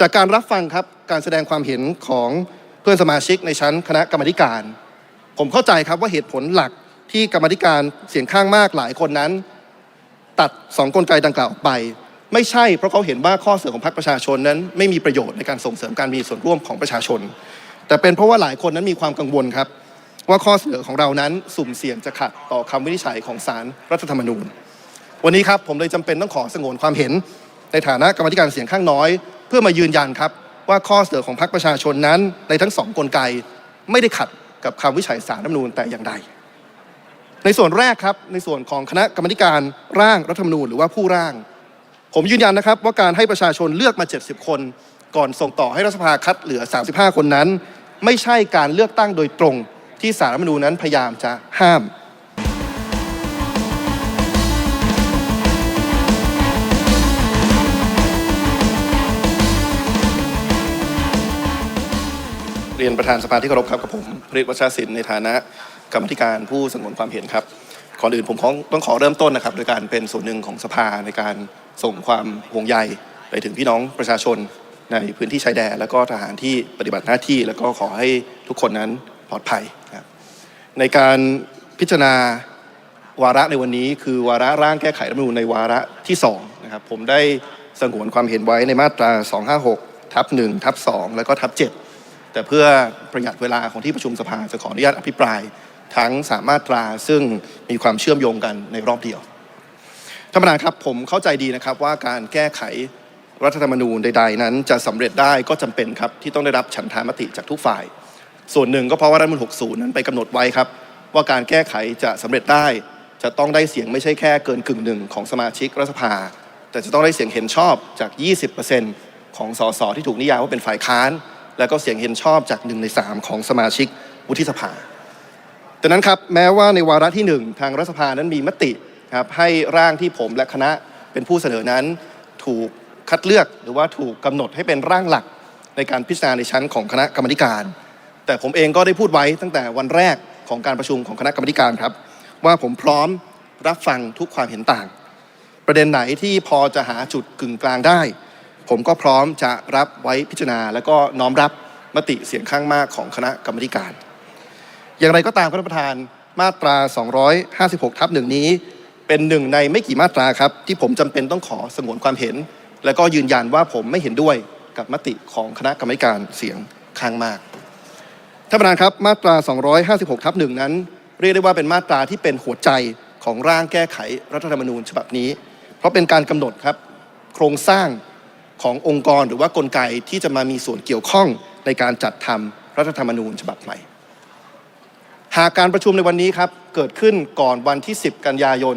จากการรับฟังครับการแสดงความเห็นของเพื่อนสมาชิกในชั้นคณะกรรมการ ผมเข้าใจครับว่าเหตุผลหลักที่กรรมธิการเสียงข้างมากหลายคนนั้น ตัดสองกลไกดังกล่าวออกไป ไม่ใช่เพราะเขาเห็นว่าข้อเสนอของพรรคประชาชนนั้น ไม่มีประโยชน์ในการส่งเสริมการมีส่วนร่วมของประชาชน แต่เป็นเพราะว่าหลายคนนั้นมีความกังวลครับ ว่าข้อเสนอของเรานั้นสุ่มเสี่ยงจะขัดต่อคำวินิจฉัยของศาลรัฐธรรมนูญ วันนี้ครับผมเลยจำเป็นต้องขอสงวนความเห็นในฐานะกรรมธิการเสียงข้างน้อย เพื่อมายืนยันครับว่าข้อเสนอของพรรคประชาชนนั้น ในทั้งสองกลไกไม่ได้ขัดกับคำวิจัยศาลรัฐมนูญแต่อย่างใด ในส่วนแรกครับในส่วนของคณะกรรมการร่างรัฐธรรมนูญหรือว่าผู้ร่าง ผมยืนยันนะครับว่าการให้ประชาชนเลือกมา 70 คน ก่อนส่งต่อให้รัฐสภาคัดเหลือ 35 คนนั้น ไม่ใช่การเลือกตั้งโดยตรงที่สารรัฐมนูญนั้นพยายามจะห้าม เรียนประธานสภาที่เคารพครับกับผมพริตวัชรศิลป์ในฐานะกรรมธิการผู้สงวนความเห็นครับก่อนอื่นผมต้องขอเริ่มต้นนะครับโดยการเป็นส่วนหนึ่งของสภาในการส่งความห่วงใยไปถึงพี่น้องประชาชนในพื้นที่ชายแดน แล้วก็ทหารที่ปฏิบัติหน้าที่ แล้วก็ขอให้ทุกคนนั้นปลอดภัยนะครับในการพิจารณาวาระในวันนี้คือวาระร่างแก้ไขรัฐธรรมนูญในวาระที่2นะครับผมได้สงวนความเห็นไว้ในมาตรา 256ทับ1ทับ2แล้วก็ทับ7 แต่เพื่อประหยัดเวลาของที่ประชุมสภาจะขออนุญาตอภิปรายทั้งสามมาตราซึ่งมีความเชื่อมโยงกันในรอบเดียวท่านประธานครับผมเข้าใจดีนะครับว่าการแก้ไขรัฐธรรมนูญใด ๆ นั้น จะสำเร็จได้ก็จำเป็นครับที่ต้องได้รับฉันทามติจากทุกฝ่าย ส่วนหนึ่งก็เพราะว่ารัฐธรรมนูญ60 นั้นไปกำหนดไว้ครับ ว่าการแก้ไขจะสำเร็จได้ จะต้องได้เสียงไม่ใช่แค่เกินกึ่งหนึ่งของสมาชิกรัฐสภา แต่จะต้องได้เสียงเห็นชอบจาก 20%ของสสที่ถูกนิยามว่าเป็นฝ่ายค้าน แล้วก็เสียงเห็นชอบจากหนึ่งในสามของสมาชิกวุฒิสภาดังนั้นครับแม้ว่าในวาระที่หนึ่งทางรัฐสภานั้นมีมติครับให้ร่างที่ผมและคณะเป็นผู้เสนอนั้น ถูกคัดเลือกหรือว่าถูกกำหนดให้เป็นร่างหลักในการพิจารณาในชั้นของคณะกรรมการ แต่ผมเองก็ได้พูดไว้ตั้งแต่วันแรกของการประชุมของคณะกรรมการครับ ว่าผมพร้อมรับฟังทุกความเห็นต่าง ประเด็นไหนที่พอจะหาจุดกึ่งกลางได้ ผมก็พร้อมจะรับไว้พิจารณา แล้วก็น้อมรับมติเสียงข้างมากของคณะกรรมาธิการ อย่างไรก็ตามท่านประธานมาตรา 256 ทับหนึ่งนี้ เป็นหนึ่งในไม่กี่มาตราครับ ที่ผมจำเป็นต้องขอสงวนความเห็น และก็ยืนยันว่าผมไม่เห็นด้วยกับมติของคณะกรรมาธิการเสียงข้างมากท่านประธานครับมาตรา 256 ทับหนึ่งนั้น เรียกได้ว่าเป็นมาตราที่เป็นหัวใจของร่างแก้ไขรัฐธรรมนูญฉบับนี้ เพราะเป็นการกำหนดครับโครงสร้าง ขององค์กรหรือว่ากลไกที่จะมามีส่วนเกี่ยวข้องในการจัดทำรัฐธรรมนูญฉบับใหม่ หากการประชุมในวันนี้ครับเกิดขึ้นก่อนวันที่ 10 กันยายน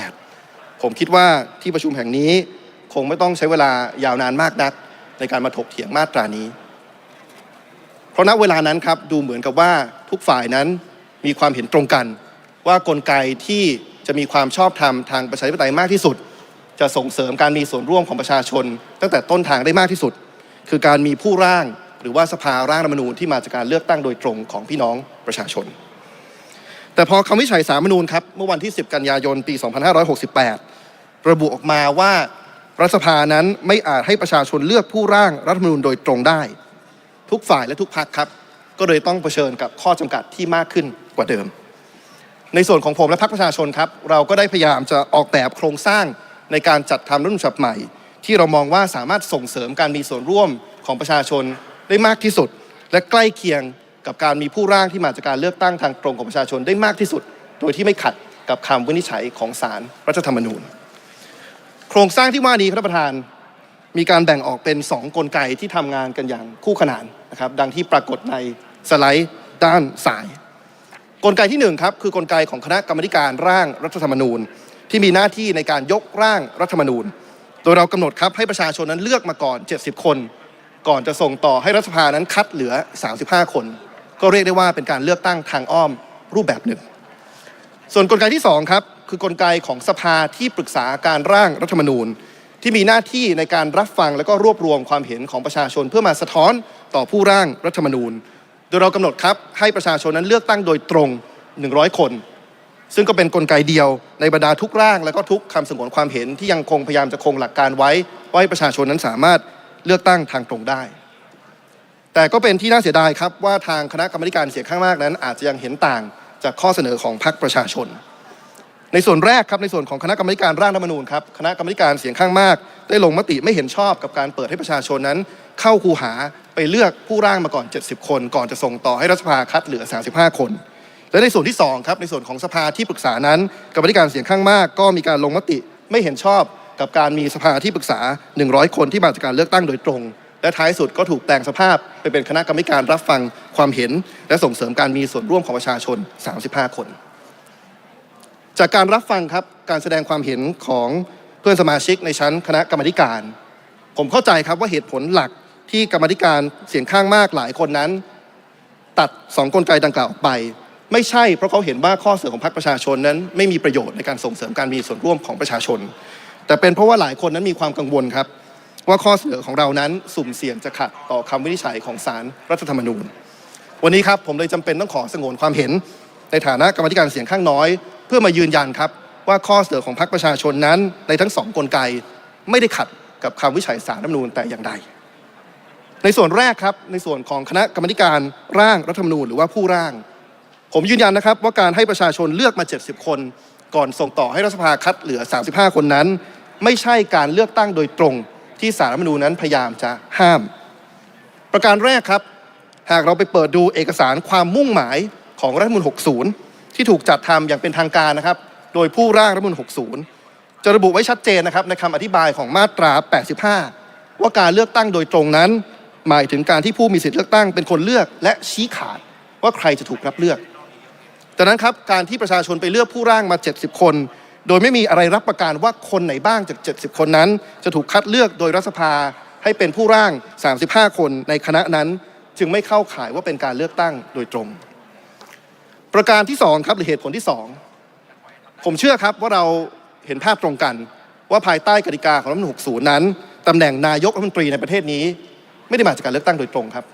2568 ผมคิดว่าที่ประชุมแห่งนี้คงไม่ต้องใช้เวลายาวนานมากนัก ในการมาถกเถียงมาตรานี้ เพราะณเวลานั้นครับดูเหมือนกับว่าทุกฝ่ายนั้นมีความเห็นตรงกัน ว่ากลไกที่จะมีความชอบธรรมทางประชาธิปไตยมากที่สุด จะส่งเสริมการมีส่วนร่วมของประชาชน ตั้งแต่ต้นทางได้มากที่สุด คือการมีผู้ร่างหรือว่าสภาร่างรัฐมนูญที่มาจากการเลือกตั้งโดยตรงของพี่น้องประชาชน แต่พอคำวิจัยสารฐมนูญครับเมื่อวันที่ 10 กันยายนปี 2568 ระบุออกมาว่ารัฐสภานั้นไม่อาจให้ประชาชนเลือกผู้ร่างรัฐมนูญโดยตรงได้ ทุกฝ่ายและทุกพรรคครับ ก็เลยต้องเผชิญกับข้อจำกัดที่มากขึ้นกว่าเดิม ในส่วนของผมและพรรคประชาชนครับ เราก็ได้พยายามจะออกแบบโครงสร้าง ในการจัดทำรัฐธรรมนูญฉบับใหม่ ที่เรามองว่าสามารถส่งเสริมการมีส่วนร่วมของประชาชนได้มากที่สุด และใกล้เคียงกับการมีผู้ร่างที่มาจากการเลือกตั้งทางตรงของประชาชนได้มากที่สุด โดยที่ไม่ขัดกับคำวินิจฉัยของศาลรัฐธรรมนูญ โครงสร้างที่ว่านี้ครับท่านประธานมีการแบ่งออกเป็น 2 กลไกที่ทำงานกันอย่างคู่ขนานนะครับดังที่ปรากฏในสไลด์ด้านซ้าย กลไกที่1ครับคือกลไกของคณะกรรมการร่างรัฐธรรมนูญ ที่มีหน้าที่ในการยกร่างรัฐธรรมนูญ โดยเรากำหนดครับให้ประชาชนนั้นเลือกมาก่อน 70 คน ก่อนจะส่งต่อให้รัฐสภานั้นคัดเหลือ 35 คน ก็เรียกได้ว่าเป็นการเลือกตั้งทางอ้อมรูปแบบหนึ่ง ส่วนกลไกที่2ครับคือกลไกของสภาที่ปรึกษาการร่างรัฐธรรมนูญ ที่มีหน้าที่ในการรับฟังและก็รวบรวมความเห็นของประชาชน เพื่อมาสะท้อนต่อผู้ร่างรัฐธรรมนูญ โดยเรากำหนดครับให้ประชาชนนั้นเลือกตั้งโดยตรง 100 คน ซึ่งก็เป็นกลไกเดียวในบรรดาทุกร่าง และก็ทุกคำสงวนความเห็นที่ยังคงพยายามจะคงหลักการไว้ว่าให้ประชาชนนั้นสามารถเลือกตั้งทางตรงได้ แต่ก็เป็นที่น่าเสียดายครับว่าทางคณะกรรมการเสียงข้างมากนั้น อาจจะยังเห็นต่างจากข้อเสนอของพรรคประชาชน ในส่วนแรกครับในส่วนของคณะกรรมการร่างรัฐมนูญครับคณะกรรมการเสียงข้างมาก ได้ลงมติไม่เห็นชอบกับการเปิดให้ประชาชนนั้น เข้าคูหาไปเลือกผู้ร่างมาก่อน 70 คน ก่อนจะส่งต่อให้รัฐสภาคัดเหลือ 35 คน และในส่วนที่สองครับในส่วนของสภาที่ปรึกษานั้นกรรมธิการเสียงข้างมาก ก็มีการลงมติไม่เห็นชอบกับการมีสภาที่ปรึกษา 100 คนที่มาจากการเลือกตั้งโดยตรง และท้ายสุดก็ถูกแปลงสภาพไปเป็นคณะกรรมการรับฟังความเห็น และส่งเสริมการมีส่วนร่วมของประชาชน 35 คน จากการรับฟังครับการแสดงความเห็นของเพื่อนสมาชิกในชั้นคณะกรรมการ ผมเข้าใจครับว่าเหตุผลหลักที่กรรมธิการเสียงข้างมากหลายคนนั้น ตัดสองกลไกดังกล่าวออกไป ไม่ใช่เพราะเขาเห็นว่าข้อเสนอของพรรคประชาชนนั้น ไม่มีประโยชน์ในการส่งเสริมการมีส่วนร่วมของประชาชน แต่เป็นเพราะว่าหลายคนนั้นมีความกังวลครับ ว่าข้อเสนอของเรานั้นสุ่มเสี่ยงจะขัดต่อคำวินิจฉัยของศาลรัฐธรรมนูญ วันนี้ครับผมเลยจำเป็นต้องขอสงวนความเห็น ในฐานะกรรมธิการเสียงข้างน้อย เพื่อมายืนยันครับว่าข้อเสนอของพรรคประชาชนนั้น ในทั้งสองกลไกไม่ได้ขัดกับคำวินิจฉัยศาลรัฐธรรมนูญแต่อย่างใด ในส่วนแรกครับ ในส่วนของคณะกรรมธิการร่างรัฐธรรมนูญหรือว่าผู้ร่าง ผมยืนยันนะครับว่าการให้ประชาชนเลือกมา 70 คน ก่อนส่งต่อให้รัฐสภาคัดเหลือ 35 คนนั้น ไม่ใช่การเลือกตั้งโดยตรงที่สารรัฐมนูญนั้นพยายามจะห้าม ประการแรกครับ หากเราไปเปิดดูเอกสารความมุ่งหมายของรัฐมนูญ60 ที่ถูกจัดทำอย่างเป็นทางการนะครับ โดยผู้ร่างรัฐมนูญ60 จะระบุไว้ชัดเจนนะครับในคำอธิบายของมาตรา 85 ว่าการเลือกตั้งโดยตรงนั้น หมายถึงการที่ผู้มีสิทธิเลือกตั้งเป็นคนเลือกและชี้ขาดว่าใครจะถูกรับเลือก ดังนั้นครับการที่ประชาชนไปเลือกผู้ร่างมา 70 คน โดยไม่มีอะไรรับประกันว่าคนไหนบ้างจาก 70 คนนั้น จะถูกคัดเลือกโดยรัฐสภาให้เป็นผู้ร่าง 35 คนในคณะนั้น จึงไม่เข้าข่ายว่าเป็นการเลือกตั้งโดยตรง ประการที่2ครับหรือเหตุผลที่ 2 ผมเชื่อครับว่าเราเห็นภาพตรงกัน ว่าภายใต้กติกาของรัฐมนูญ60 นั้นตำแหน่งนายกรัฐมนตรีในประเทศนี้ ไม่ได้มาจากการเลือกตั้งโดยตรงครับ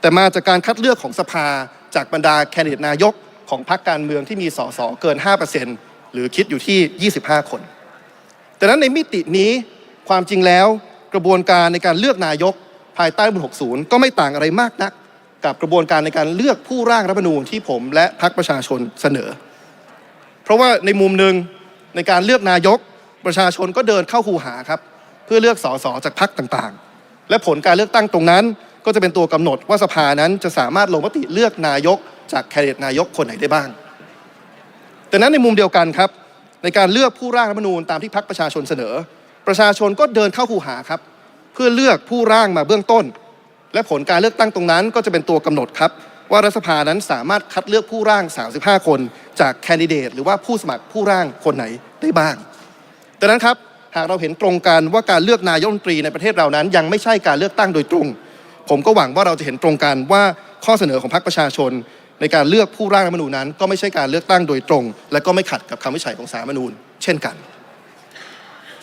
แต่มาจากการคัดเลือกของสภาจากบรรดาแคนดิเดตนายก ของพรรคการเมืองที่มีสสเกิน 5%หรือคิดอยู่ที่ 25 คนดังนั้นในมิตินี้ความจริงแล้วกระบวนการในการเลือกนายกภายใต้รัฐธรรมนูญ60 ก็ไม่ต่างอะไรมากนัก กับกระบวนการในการเลือกผู้ร่างรัฐธรรมนูญที่ผมและพรรคประชาชนเสนอ เพราะว่าในมุมหนึ่งในการเลือกนายกประชาชนก็เดินเข้าคูหาครับเพื่อเลือกสสจากพรรคต่างๆ และผลการเลือกตั้งตรงนั้น ก็จะเป็นตัวกำหนดว่าสภานั้นจะสามารถลงมติเลือกนายก จากแคนดิเดตนายกคนไหนได้บ้าง แต่นั้นในมุมเดียวกันครับ ในการเลือกผู้ร่างรัฐธรรมนูญตามที่พรรคประชาชนเสนอ ประชาชนก็เดินเข้าคูหาครับ เพื่อเลือกผู้ร่างมาเบื้องต้น และผลการเลือกตั้งตรงนั้นก็จะเป็นตัวกำหนดครับ ว่ารัฐสภานั้นสามารถคัดเลือกผู้ร่าง 35 คน จากแคนดิเดต หรือว่าผู้สมัครผู้ร่างคนไหนได้บ้างดังนั้นครับหากเราเห็นตรงกันว่าการเลือกนายกรัฐมนตรีในประเทศเรานั้น ยังไม่ใช่การเลือกตั้งโดยตรง ผมก็หวังว่าเราจะเห็นตรงกันว่าข้อเสนอของพรรคประชาชน ในการเลือกผู้ร่างรัฐธรรมนูญนั้น ก็ไม่ใช่การเลือกตั้งโดยตรง และก็ไม่ขัดกับคำวิจัยของสารรัฐธรรมนูญ เช่นกัน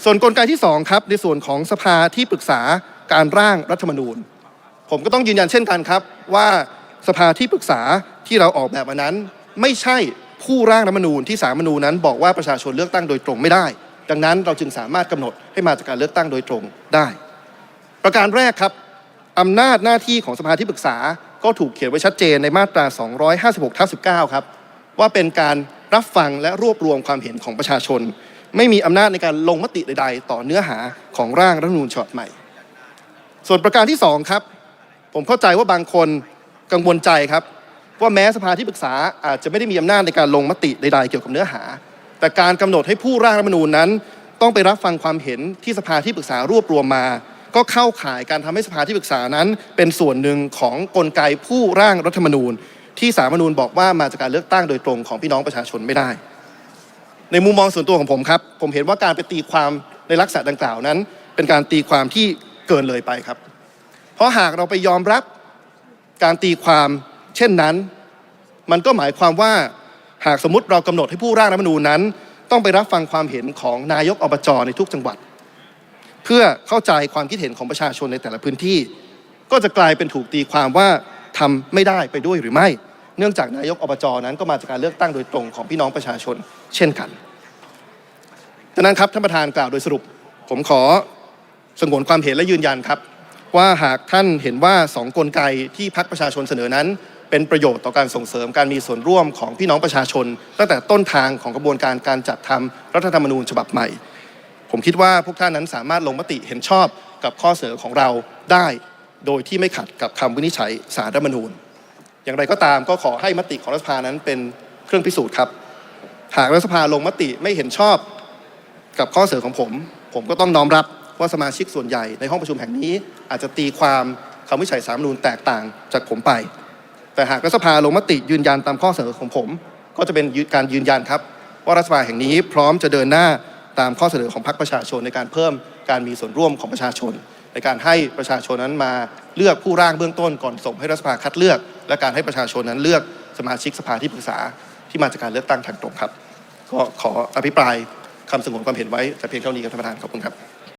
ส่วนกลไกที่สองครับในส่วนของสภาที่ปรึกษาการร่างรัฐธรรมนูญ ผมก็ต้องยืนยันเช่นกันครับ ว่าสภาที่ปรึกษาที่เราออกแบบมานั้น ไม่ใช่ผู้ร่างรัฐธรรมนูญที่สารรัฐธรรมนูญนั้น บอกว่าประชาชนเลือกตั้งโดยตรงไม่ได้ ดังนั้นเราจึงสามารถกำหนดให้มาจากการเลือกตั้งโดยตรงได้ ประการแรกครับอำนาจหน้าที่ของสภาที่ปรึกษา ก็ถูกเขียนไว้ชัดเจนในมาตรา 256ทับ19 ครับ ว่าเป็นการรับฟังและรวบรวมความเห็นของประชาชน ไม่มีอำนาจในการลงมติใด ๆ ต่อเนื้อหาของร่างรัฐธรรมนูญฉบับใหม่ ส่วนประการที่สองครับ ผมเข้าใจว่าบางคนกังวลใจครับ ว่าแม้สภาที่ปรึกษาอาจจะไม่ได้มีอำนาจในการลงมติใด ๆ เกี่ยวกับเนื้อหา แต่การกำหนดให้ผู้ร่างรัฐธรรมนูญนั้น ต้องไปรับฟังความเห็นที่สภาที่ปรึกษารวบรวมมา ก็เข้าข่ายการทำให้สภาที่ปรึกษานั้น เป็นส่วนหนึ่งของกลไกผู้ร่างรัฐธรรมนูญ ที่สารมนูญบอกว่ามาจากการเลือกตั้งโดยตรงของพี่น้องประชาชนไม่ได้ ในมุมมองส่วนตัวของผมครับ ผมเห็นว่าการไปตีความในลักษณะดังกล่าวนั้น เป็นการตีความที่เกินเลยไปครับ เพราะหากเราไปยอมรับการตีความเช่นนั้น มันก็หมายความว่าหากสมมติเรากำหนดให้ผู้ร่างรัฐธรรมนูญนั้น ต้องไปรับฟังความเห็นของนายกอบจในทุกจังหวัด เพื่อเข้าใจความคิดเห็นของประชาชนในแต่ละพื้นที่ ก็จะกลายเป็นถูกตีความว่าทำไม่ได้ไปด้วยหรือไม่ เนื่องจากนายกอบจนั้นก็มาจากการเลือกตั้งโดยตรงของพี่น้องประชาชนเช่นกันดังนั้นครับท่านประธานกล่าวโดยสรุป ผมขอสงวนความเห็นและยืนยันครับ ว่าหากท่านเห็นว่าสองกลไกที่พักประชาชนเสนอนั้น เป็นประโยชน์ต่อการส่งเสริมการมีส่วนร่วมของพี่น้องประชาชน ตั้งแต่ต้นทางของกระบวนการการจัดทำรัฐธรรมนูญฉบับใหม่ ผมคิดว่าพวกท่านนั้นสามารถลงมติเห็นชอบกับข้อเสนอของเราได้ โดยที่ไม่ขัดกับคำวินิจฉัยสารรัฐมนูญ อย่างไรก็ตามก็ขอให้มติของรัฐสภานั้นเป็นเครื่องพิสูจน์ครับ หากรัฐสภาลงมติไม่เห็นชอบกับข้อเสนอของผม ผมก็ต้องน้อมรับว่าสมาชิกส่วนใหญ่ในห้องประชุมแห่งนี้ อาจจะตีความคำวินิจฉัยสารรัฐมนูญแตกต่างจากผมไป แต่หากรัฐสภาลงมติยืนยันตามข้อเสนอของผม ก็จะเป็นการยืนยันครับ ว่ารัฐสภาแห่งนี้พร้อมจะเดินหน้า ตามข้อเสนอของพรรคประชาชนในการเพิ่มการมีส่วนร่วมของประชาชน ในการให้ประชาชนนั้นมาเลือกผู้ร่างเบื้องต้นก่อนส่งให้รัฐสภาคัดเลือก และการให้ประชาชนนั้นเลือกสมาชิกสภาที่ปรึกษาที่มาจากการเลือกตั้งทางตรงครับ ก็ขออภิปรายคำสงวนความเห็นไว้แต่เพียงเท่านี้ครับท่านประธานขอบคุณครับ